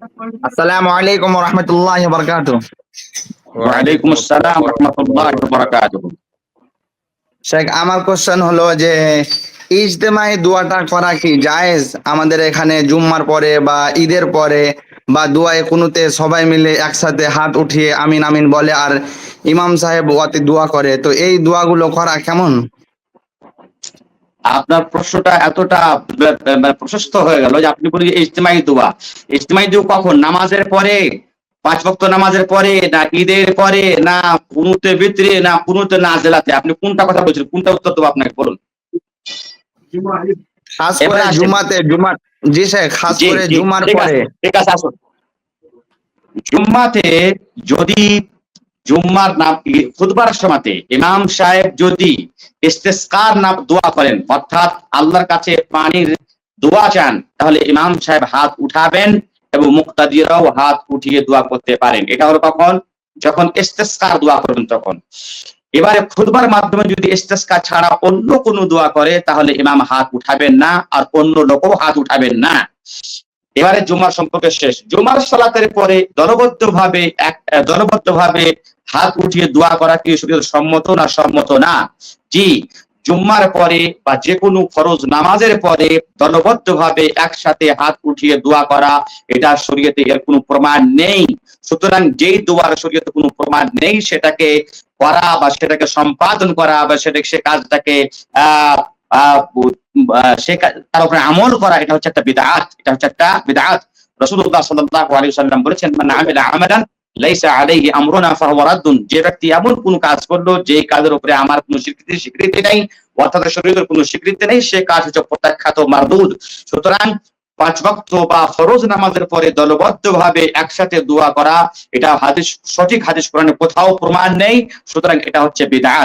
আসসালামু আলাইকুম রহমতুল্লাহ বরকাত ওয়ালাইকুম আসসালাম রহমতুল্লাহ বারাকাতুহু শেখ আমার কোশ্চেন হলো যে ইজতেমাই দোয়াটা করা কি জায়েজ? আমাদের এখানে জুম্মার পরে বা ঈদের পরে বা দোয়ায় কুনুতে সবাই মিলে একসাথে হাত উঠিয়ে আমিন আমিন বলে আর ইমাম সাহেব ওয়াতে দোয়া করে তো এই দোয়াগুলো করা কেমন? আপনার প্রশ্নটা এতটা মানে প্রশস্ত হয়ে গেল যে আপনি বলেন যে ইজতিমাই দোয়া। ইজতেমাই দোয়া কখন? নামাজের পরে? পাঁচ ওয়াক্ত নামাজের পরে? না ঈদের পরে? না কুনুতে ভিতরে? না পুনুতে না জেলাতে আপনি কোনটা কথা বলছেন? কোনটা উত্তর দেবো আপনাকে? বলুন। খাস করে আসেন। জুম্মাতে জি শেখ খাস করে জি, পরে। ঠিক আছে আসুন। জুম্মাতে যদি জুম্মার নাম খুদবার সময়তে ইমাম সাহেব যদি ইস্তেসকার নাম দোয়া করেন, অর্থাৎ আল্লাহর কাছে পানির দোয়া চান, তাহলে ইমাম সাহেব হাত উঠাবেন এবং মুক্তাদিরাও হাত উঠিয়ে দোয়া করতে পারেন। এটা হলো কখন? যখন ইস্তেসকার দোয়া করবেন তখন। এবারে খুদবার মাধ্যমে যদি ইস্তেসকা ছাড়া অন্য কোনো দোয়া করে, তাহলে ইমাম হাত উঠাবেন না আর অন্য লোকও হাত উঠাবেন না। এবারে জুমার সম্পর্কে শেষ। জুমার সালাতের পরে দলবদ্ধ ভাবে এক দলবদ্ধ ভাবে হাত উঠিয়ে দোয়া করা কি সম্মত না সম্মত না? জি জুম্মার পরে বা যে কোনো ফরজ নামাজের পরে দলবদ্ধ ভাবে একসাথে হাত উঠিয়ে দোয়া করা এটা শরীয়তে এর কোনো প্রমাণ নেই। সুতরাং যেই দোয়ার শরীয়তে কোনো প্রমাণ নেই সেটাকে করা বা সেটাকে সম্পাদন করা বা সেটাকে সে কাজটাকে আহ, সে তার উপরে আমল করা, এটা হচ্ছে একটা বিদআত এটা হচ্ছে একটা বিদআত রাসূলুল্লাহ সাল্লাল্লাহু আলাইহি ওয়াসাল্লাম বলেছেন, মান আমিলা যে ব্যক্তি এমন কোন কাজ করল, যে কাজের উপরে আমার কোনো স্বীকৃতি স্বীকৃতি নেই, অর্থাৎ শরীরের কোনো স্বীকৃতি নেই, সে কাজ হচ্ছে প্রত্যাখ্যাত মারদুদ। সুতরাং পাঁচ ওয়াক্ত বা ফরজ নামাজের পরে দলবদ্ধ ভাবে একসাথে দোয়া করা, এটা হাদিস, সঠিক হাদিস কোরআনে কোথাও প্রমাণ নেই, সুতরাং এটা হচ্ছে বিদআত